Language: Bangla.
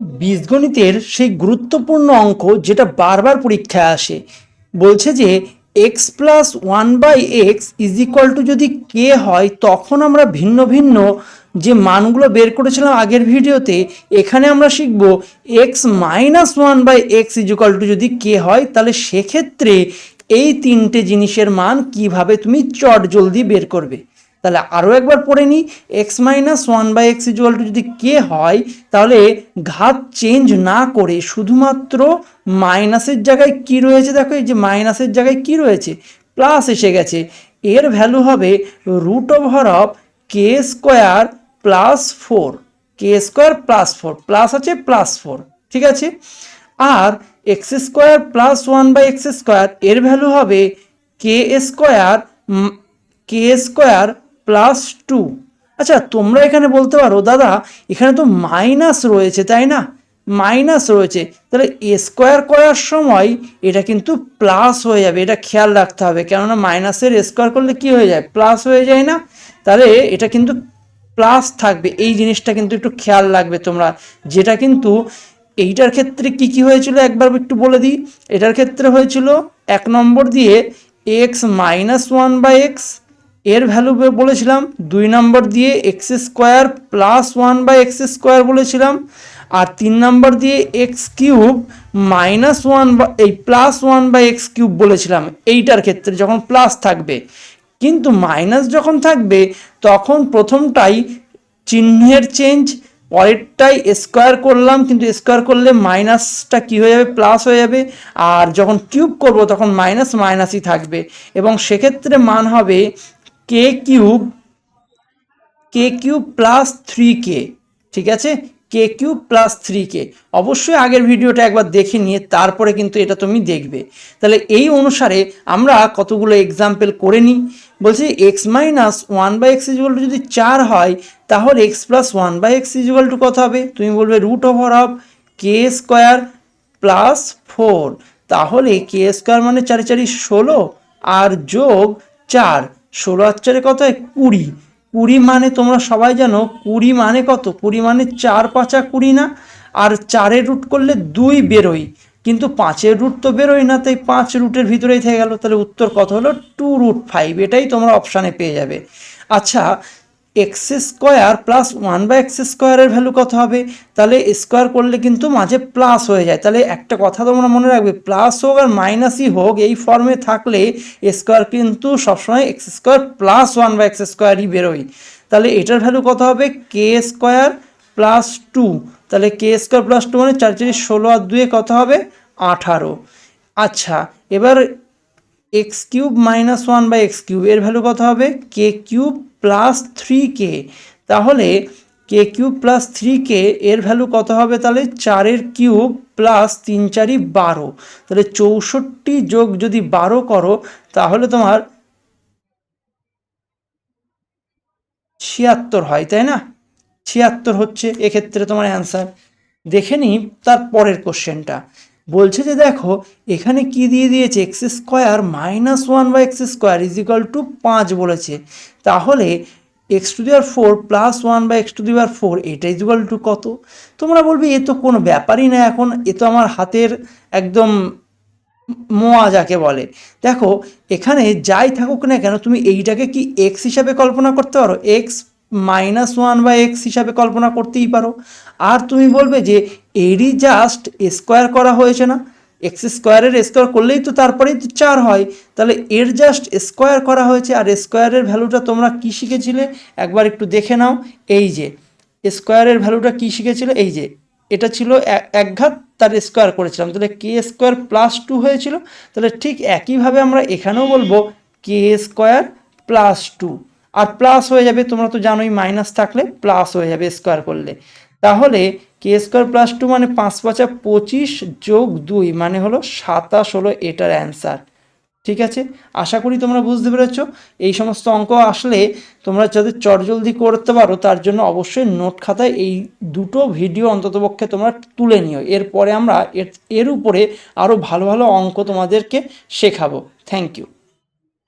বীজগণিতের সেই গুরুত্বপূর্ণ অঙ্ক যেটা বারবার পরীক্ষায় আসে, বলছে যে x plus one by x is equal to যদি কে হয়, তখন আমরা ভিন্ন ভিন্ন যে মানগুলো বের করেছিলাম আগের ভিডিওতে, এখানে আমরা শিখব x minus one by x is equal to যদি কে হয়, তাহলে সেক্ষেত্রে এই তিনটে জিনিসের মান কীভাবে তুমি চট জলদি বের করবে। তাহলে আরও একবার পড়ে নিই x minus one by x equal to যদি কে হয়, তাহলে ঘাত চেঞ্জ না করে শুধুমাত্র মাইনাসের জায়গায় কি রয়েছে দেখো, এই যে মাইনাসের জায়গায় কি রয়েছে? প্লাস এসে গেছে। এর ভ্যালু হবে root over of k square plus four k square plus four plus আছে প্লাস ফোর ঠিক আছে? আর x square plus one by x square এর ভ্যালু হবে k square k square plus two আচ্ছা তোমরা এখানে বলতে পারো, দাদা, এখানে তো মাইনাস রয়েছে, তাই না? মাইনাস রয়েছে। তাহলে স্কোয়ার করার সময় এটা কিন্তু প্লাস হয়ে যাবে, এটা খেয়াল রাখতে হবে। কেননা মাইনাসের স্কোয়ার করলে কি হয়ে যায়? প্লাস হয়ে যায় না। তাহলে এটা কিন্তু প্লাস থাকবে। এই জিনিসটা কিন্তু একটু খেয়াল রাখবে তোমরা। যেটা কিন্তু এইটার ক্ষেত্রে কি কি হয়েছিল একবার একটু বলে দিই। এটার ক্ষেত্রে হয়েছিল এক নম্বর দিয়ে x minus one by x এর ভ্যালু বলেছিলাম দুই নম্বর দিয়ে x square plus one by x square বলেছিলাম, আর তিন নম্বর দিয়ে এক্স কিউব মাইনাস ওয়ান বা এই plus one by x cube বলেছিলাম, এইটার ক্ষেত্রে যখন প্লাস থাকবে, কিন্তু মাইনাস যখন থাকবে, তখন প্রথমটাই চিহ্নের চেঞ্জ পরেরটাই স্কোয়ার করলাম, কিন্তু স্কোয়ার করলে মাইনাসটা কি হয়ে যাবে? প্লাস হয়ে যাবে, আর যখন কিউব করব, তখন মাইনাস মাইনাসই থাকবে, এবং সেক্ষেত্রে মান হবে k cube k cube plus three k ঠিক আছে? K cube plus three k অবশ্যই আগের ভিডিওটা একবার দেখে নিয়ে তারপরে কিন্তু এটা তুমি দেখবে। তাহলে এই অনুসারে আমরা কতগুলো এক্সাম্পল করে নিই। বলছি x minus one by x equal to যদি চার হয়, তাহলে x plus one by x equal to কত হবে? তুমি বলবে root over of k square plus four তাহলে কে স্কোয়ার মানে চারি চারি ষোলো আর যোগ চার। ষোলো আর চারে কত কুড়ি। কুড়ি মানে তোমরা সবাই জানো, কুড়ি মানে কত? কুড়ি মানে চার পাঁচা কুড়ি না? আর চারে রুট করলে দুই বেরোই কিন্তু পাঁচের রুট তো বেরোয় না, তাই পাঁচ রুটের ভিতরেই থেকে গেল। তাহলে উত্তর কত হলো? টু রুট ফাইভ এটাই তোমরা অপশানে পেয়ে যাবে। আচ্ছা x square plus one by x স্কোয়ারের ভ্যালু কত হবে? তাহলে স্কোয়ার করলে কিন্তু মাঝে প্লাস হয়ে যায়। তাহলে একটা কথা তোমরা মনে রাখবে প্লাস হোক আর মাইনাসই হোক, এই ফর্মে থাকলে স্কোয়ার কিন্তু সবসময় x square plus one by x স্কোয়ারই বেরোয়। তাহলে এটার ভ্যালু কত হবে? কে স্কোয়ার প্লাস টু তাহলে কে স্কোয়ার প্লাস টু মানে চার চারি ষোলো আর দুয়ে কত হবে? আঠারো। আচ্ছা এবার x cube minus one by x cube, এর ভ্যালু কত হবে? K cube plus three k. তাহলে k cube plus three k, এর ভ্যালু কত হবে তাহলে? চারের কিউব প্লাস তিন চারি বারো। তাহলে চৌষট্টি যোগ যদি বারো করো, তাহলে তোমার ছিয়াত্তর হয়, তাই না? ছিয়াত্তর হচ্ছে এক্ষেত্রে তোমার অ্যান্সার দেখে নিই তার পরের কোশ্চেনটা বলছে যে দেখো, এখানে কি দিয়ে দিয়েছে? X square minus one by x square is equal to পাঁচ বলেছে। তাহলে x to the power four plus one by x to the power four এটা ইজ ইকাল টু কত? তোমরা বলবে, এ তো কোনো ব্যাপারই না এখন, এ তো আমার হাতের একদম মোয়া যাকে বলে। দেখো, এখানে যাই থাকুক না কেন, তুমি এইটাকে কি এক্স হিসাবে কল্পনা করতে পারো? X minus one by x হিসাবে কল্পনা করতেই পারো। আর তুমি বলবে যে এরই জাস্ট স্কোয়ার করা হয়েছে না। এক্স স্কোয়ারের স্কোয়ার করলেই তো তারপরেই তো চার হয়। তাহলে এর জাস্ট স্কোয়ার করা হয়েছে আর স্কোয়ারের ভ্যালুটা তোমরা কী শিখেছিলে? একবার একটু দেখে নাও। এই যে স্কোয়ারের ভ্যালুটা কী শিখেছিল? এই যে, এটা ছিল এ- এক ঘাত তার স্কোয়ার করেছিলাম। তাহলে কে স্কোয়ার প্লাস টু হয়েছিল। তাহলে ঠিক একইভাবে আমরা এখানেও বলব কে স্কোয়ার প্লাস টু আর প্লাস হয়ে যাবে, তোমরা তো জানোই মাইনাস থাকলে প্লাস হয়ে যাবে স্কোয়ার করলে। তাহলে কে স্কোয়ার প্লাস টু মানে পাঁচ পাঁচা পঁচিশ যোগ দুই মানে হলো সাতাশ হলো এটার অ্যান্সার ঠিক আছে? আশা করি তোমরা বুঝতে পেরেছ। এই সমস্ত অঙ্ক আসলে তোমরা যাতে চটজলদি করতে পারো, তার জন্য অবশ্যই নোট খাতায় এই দুটো ভিডিও অন্ততপক্ষে তোমরা তুলে নিও। এরপরে আমরা এর এর উপরে আরও ভালো ভালো অঙ্ক তোমাদেরকে শেখাবো। Thank you